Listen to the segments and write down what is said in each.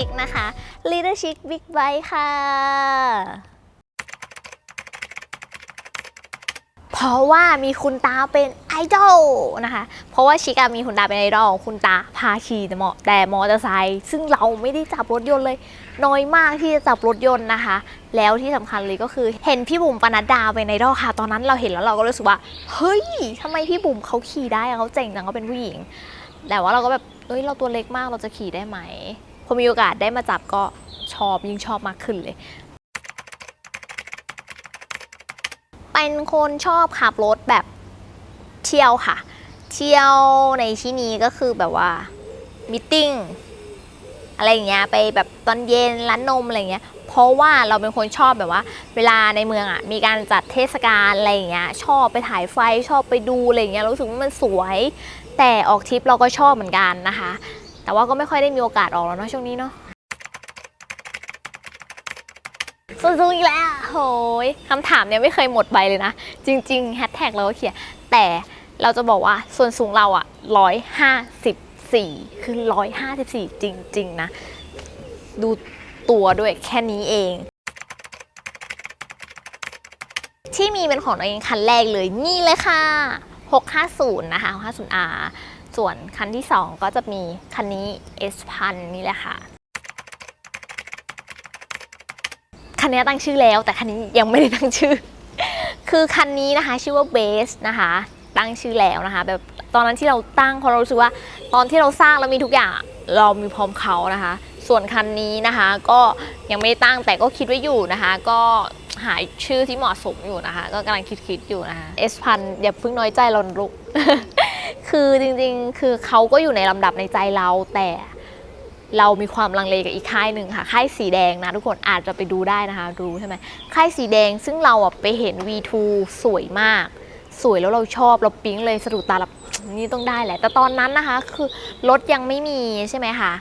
ชิคนะคะ Leader Chic Big Bike ค่ะ เพราะว่ามีคุณตาเป็นไอดอลนะคะ เพราะว่าชิคามีคุณตาเป็นไอดอลคุณตาพาขี่แต่มอแต่มอเตอร์ไซค์ซึ่งเราไม่ได้จับรถยนต์เลย น้อยมากที่จะจับรถยนต์นะคะ แล้วที่สำคัญเลยก็คือเห็นพี่บุ๋มปนัดดาเป็นไอดอลค่ะ ตอนนั้นเราเห็นแล้วเราก็รู้สึกว่า เฮ้ยทำไมพี่บุ๋มเขาขี่ได้เขาเจ๋งจังเขาเป็นผู้หญิง แต่ว่าเราก็แบบเอ้ยเราตัวเล็กมากเราจะขี่ได้ไหม อมีโอกาสได้มาจับก็ชอบยิ่งชอบมากขึ้นเลย เป็นคนชอบขับรถแบบเที่ยวค่ะ เที่ยวในที่นี้ก็คือแบบว่ามิทติ้งอะไรอย่างเงี้ยไปแบบตอนเย็นร้านนมอะไรอย่างเงี้ยเพราะว่าเราเป็นคนชอบแบบว่า เวลาในเมืองอะมีการจัดเทศกาลอะไรอย่างเงี้ยชอบไปถ่ายไฟชอบไปดูอะไรอย่างเงี้ยรู้สึกว่ามันสวย แต่ออกทริปเราก็ชอบเหมือนกันนะคะ แต่ว่าก็ไม่ค่อยได้มีโอกาสออกแล้วเนาะช่วงนี้เนาะสู้ๆอีกแล้วโหยคำถามเนี่ยไม่เคยหมดใบเลยนะ จริงๆแฮชแท็กเราก็เขียนแต่เราจะบอกว่าส่วนสูงเราอะร้อยห้าสิบสี่คือร้อยห้าสิบสี่จริง ๆ นะ ดูตัวด้วยแค่นี้เอง ที่มีเป็นของตัวเองคันแรกเลยนี่เลยค่ะ 650 นะคะ 650R ส่วนคันที่ 2 ก็จะมีคันนี้ S พันนี่แหละค่ะ คันนี้ตั้งชื่อแล้ว แต่คันนี้ยังไม่ได้ตั้งชื่อ คือคันนี้นะคะชื่อว่า Base นะคะ ตั้งชื่อแล้วนะคะ แบบตอนนั้นที่เราตั้งเพราะเรารู้สึกว่า ตอนที่เราสร้างแล้วมีทุกอย่างเรามีพร้อมเขานะคะ ส่วนคันนี้นะคะก็ยังไม่ได้ตั้งแต่ก็คิดไว้อยู่นะคะ ก็หาชื่อที่เหมาะสมอยู่นะคะ ก็กำลังคิดๆอยู่นะคะ S พันอย่าเพิ่งน้อยใจเรานลูก คือจริงๆ คือเขาก็อยู่ในลำดับในใจเราแต่เรามีความลังเลกับอีกค่ายหนึ่งค่ะ ค่ายสีแดงนะทุกคนอาจจะไปดูได้นะคะ รู้ใช่ไหมค่ายสีแดงซึ่งเราอะไปเห็น V2 สวยมาก สวยแล้วเราชอบเราปิ๊งเลยสะดุดตาแบบนี่ต้องได้แหละ แต่ตอนนั้นนะคะ คือรถยังไม่มีใช่ไหมคะ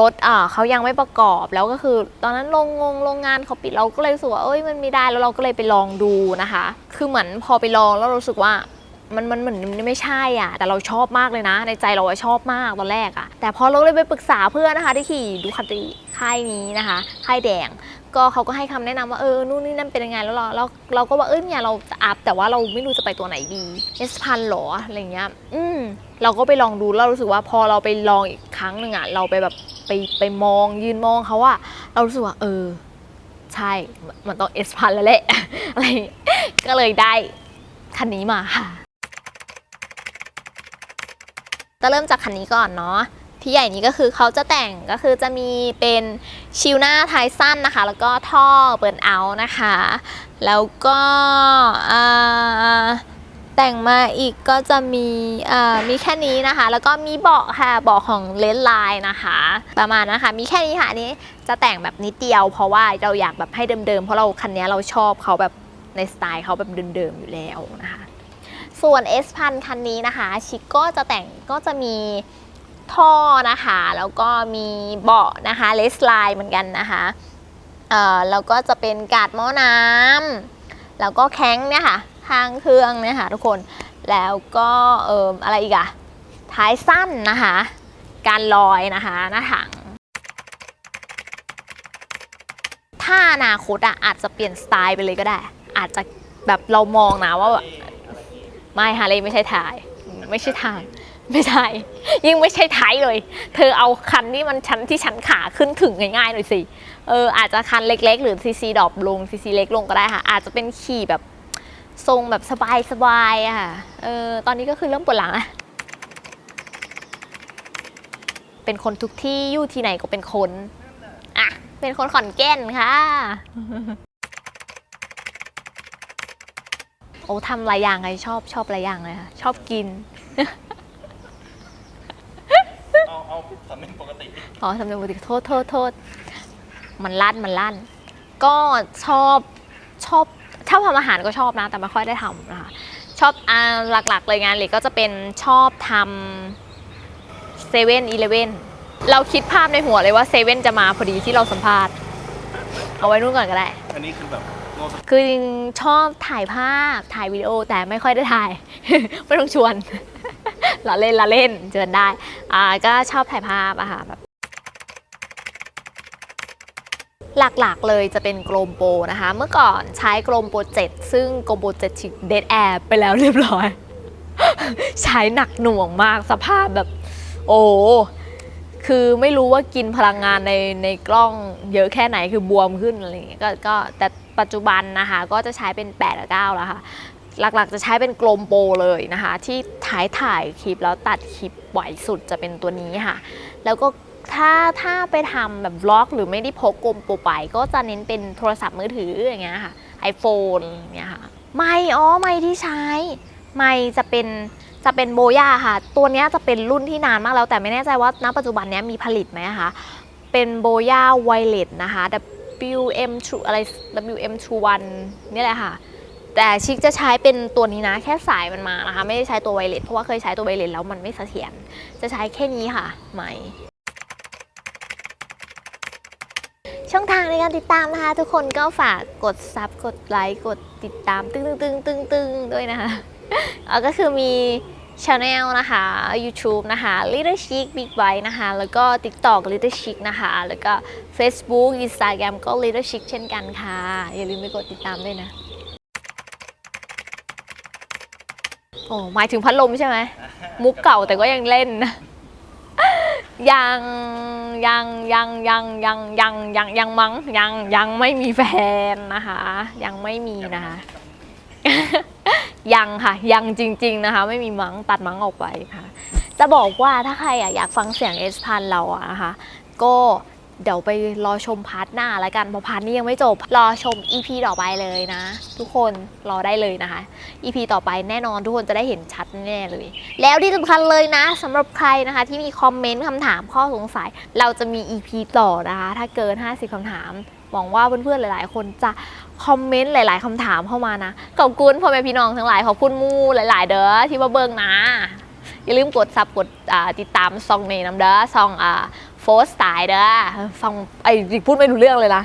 รถเขายังไม่ประกอบแล้วก็คือ ตอนนั้นโรงงงโรงงานเขาปิดเราก็เลยรู้สึกว่าเอ้ยมันไม่ได้แล้วเราก็เลยไปลองดูนะคะ คือเหมือนพอไปลองแล้วรู้สึกว่า มันมันเหมือนมันไม่ใช่อะ แต่เราชอบมากเลยนะ ในใจเราอะชอบมากตอนแรกอะ แต่พอเราเลยไปปรึกษาเพื่อนนะคะที่ขี่ดูคันตีค่ายนี้นะคะค่ายแดง ก็เขาก็ให้คำแนะนำว่าเออนู่นนี่นั่นเป็นยังไงแล้วเราเราเราก็ว่าเออเนี่ยเราจะอัพแต่ว่าเราไม่รู้จะไปตัวไหนดีเอสพันหรออะไรเงี้ยอืมเราก็ไปลองดูแล้วรู้สึกว่าพอเราไปลองอีกครั้งหนึ่งอะเราไปแบบไปไปมองยืนมองเขาอะเรารู้สึกว่าเออใช่ มันต้องเอสพันแล้วแหละอะไรก็เลยได้คันนี้มาค่ะ จะเริ่มจากคันนี้ก่อนเนาะที่ใหญ่นี้ก็คือเขาจะแต่งก็คือจะมีเป็นชิลหน้าท้ายสั้นนะคะ แล้วก็ท่อเปิดเอานะคะ แล้วก็แต่งมาอีกก็จะมีมีแค่นี้นะคะ แล้วก็มีเบาะค่ะเบาะของเลนไลน์นะคะ ประมาณนะคะ มีแค่นี้ค่ะนนี้จะแต่งแบบนิดเดียว เพราะว่าเราอยากแบบให้เดิมๆเพราะเราคันนี้เราชอบเขาแบบในสไตล์เขาแบบเดิมๆอยู่แล้วนะคะ ส่วน S พันคันนี้นะคะ ชิคก็จะแต่งก็จะมีท่อนะคะ แล้วก็มีเบาะนะคะเลสไลน์เหมือนกันนะคะเอ่อแล้วก็จะเป็นกาดหม้อน้ำแล้วก็แข้งเนี่ยค่ะข้างเครื่องเนี่ยค่ะทุกคนแล้วก็เอ่ออะไรอีกอะท้ายสั้นนะคะ การลอยนะคะหน้าถังถ้าอนาคตอะอาจจะเปลี่ยนสไตล์ไปเลยก็ได้ อาจจะแบบเรามองนะว่า ไม่ฮาเลย์ไม่ใช่ทาย ไม่ใช่ทาง ไม่ใช่ ยิ่งไม่ใช่ท้ายเลย เธอเอาคันที่มันชั้นที่ชั้นขาขึ้นถึงง่ายๆหน่อยสิ เอออาจจะคันเล็ก ๆ หรือซีซีดรอปลงซีซีเล็กลงก็ได้ค่ะ อาจจะเป็นขี่แบบทรงแบบสบายๆอะค่ะ เออตอนนี้ก็คือเริ่มปวดหลังอะเป็นคนทุกที่อยู่ที่ไหนก็เป็นคน อะ เป็นคนขอนแก่นค่ะ โอ้ทำหลายอย่างไงชอบชอบหลายอย่างเลยค่ะ ชอบกิน เอาเอาสำเนียงปกติอ๋อทำเป็นปกติโทษโทษโทษ มันลั่นมันลั่น ก็ชอบชอบชอบทำอาหารก็ชอบนะ แต่ไม่ค่อยได้ทำนะคะชอบอ่าหลักๆเลยงานเลยก็จะเป็นชอบทำเซเว่นอีเลเว่นเราคิดภาพในหัวเลยว่าเซเว่นจะมาพอดีที่เราสัมภาษณ์ เอาไว้นู่นก่อนก็ได้ อันนี้คือแบบโง่ส คือจริงชอบถ่ายภาพถ่ายวิดีโอแต่ไม่ค่อยได้ถ่าย ไม่ต้องชวนละเล่นละเล่นเชิญได้อ่าก็ชอบถ่ายภาพอะค่ะแบบหลักๆ เลยจะเป็นโกลมโปนะคะ เมื่อก่อนใช้โกลมโปร7ซึ่งโกลมโปร7ฉีกเดดแอร์ไปแล้วเรียบร้อย ใช้หนักหน่วงมากสภาพแบบ โอ้คือไม่รู้ว่ากินพลังงานในในกล้องเยอะแค่ไหนคือบวมขึ้นอะไรอย่างเงี้ยก็ก็แต่ ปัจจุบันนะคะ ก็จะใช้เป็น8กับ9แล้วค่ะ หลักๆจะใช้เป็นกลมโปเลยนะคะ ที่ถ่ายถ่ายคลิปแล้วตัดคลิปไหวสุดจะเป็นตัวนี้ค่ะ แล้วก็ถ้าถ้าไปทำแบบบล็อก หรือไม่ได้พกกลมโปไป ก็จะเน้นเป็นโทรศัพท์มือถืออย่างเงี้ยค่ะ iPhone อย่างเงี้ยค่ะไม่อ๋อไม่ที่ใช้ไม่จะเป็นจะเป็นโบย่าค่ะ ตัวนี้จะเป็นรุ่นที่นานมากแล้วแต่ไม่แน่ใจว่าณปัจจุบันนี้มีผลิตไหมคะ เป็นโบย่าไวเลสนะคะ WM 2อะไร WM 2 1นี่แหละค่ะ แต่ชิคจะใช้เป็นตัวนี้นะ แค่สายมันมานะคะ ไม่ได้ใช้ตัวไวเลสเพราะว่าเคยใช้ตัวไวเลสแล้วมันไม่เสถียรจะใช้แค่นี้ค่ะใหม่ช่องทางในการติดตามนะคะ ทุกคนก็ฝากกดซับกดไลค์กดติดตามตึ้งตึ้งตึ้งตึ้งตึงด้วยนะคะก็คือมี ช anel นะคะ YouTube นะคะ Little Chic Big Bite นะคะ แล้วก็ TikTok Little Chic นะคะ แล้วก็ Facebook Instagram ก็ Little Chic เช่นกันค่ะ อย่าลืมไปกดติดตามด้วยนะ โอ้หมายถึงพัดลมใช่ไหม มุกเก่าแต่ก็ยังเล่นนะยังยังยังยังยังยังยังยังมั้งยังยังไม่มีแฟนนะคะ ยังไม่มีนะคะ ยังค่ะ ยังจริง ๆนะคะ ไม่มีมังตัดมังออกไปค่ะ จะบอกว่าถ้าใครอะอยากฟังเสียงเอสพันเราอะนะคะ ก็เดี๋ยวไปรอชมพาร์ทหน้าแล้วกันเพราะพาร์ทนี้ยังไม่จบ รอชม EP ต่อไปเลยนะ ทุกคนรอได้เลยนะคะ EP ต่อไปแน่นอนทุกคนจะได้เห็นชัดแน่เลย แล้วที่สำคัญเลยนะสำหรับใครนะคะ ที่มีคอมเมนต์คำถามข้อสงสัย เราจะมี EP ต่อนะคะ ถ้าเกิน 50คำถามหวังว่าเพื่อนๆหลาย ๆ คนจะ คอมเมนต์หลาย ๆคำถามเข้ามานะขอบคุณพ่อแม่พี่น้องทั้งหลายขอบคุณมูหลาย ๆ เด้อที่มาเบิ่งนะ อย่าลืมกดซับกดติดตามซองเนน้ำเด้อซองอ่าโฟสตายเด้อฟังไอ้พูดไม่รู้เรื่องเลยนะ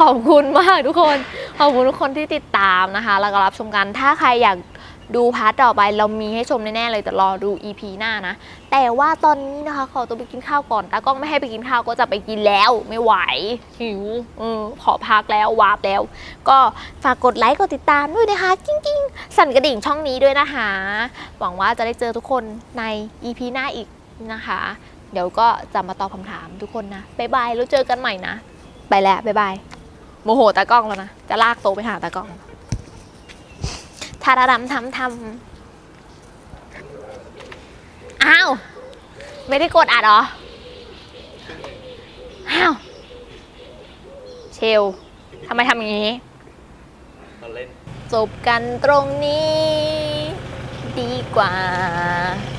ขอบคุณมากทุกคน ขอบคุณทุกคนที่ติดตามนะคะ แล้วก็รับชมกันถ้าใครอยาก ดูพาร์ทต่อไปเรามีให้ชมแน่ๆเลยแต่รอดู EP หน้านะ แต่ว่าตอนนี้นะคะ ขอตัวไปกินข้าวก่อนตากล้องไม่ให้ไปกินข้าวก็จะไปกินแล้วไม่ไหวหิวเออขอพักแล้ววาบแล้ว ก็ฝากกดไลค์กดติดตามด้วยนะคะกิ้งกิ้งๆสั่นกระดิ่งช่องนี้ด้วยนะคะ หวังว่าจะได้เจอทุกคนใน EP หน้าอีกนะคะ เดี๋ยวก็จะมาตอบคำถามทุกคนนะบ๊ายบายแล้วเจอกันใหม่นะ ไปแล้วบ๊ายบายโมโหตากล้องแล้วนะ จะลากโตไปหาตากล้อง ทาราดำทำทำอ้าว ไม่ได้กดอัดเหรอ อ้าว เชลทำไมทำอย่างนี้ตอนเล่นจบกันตรงนี้ ดีกว่า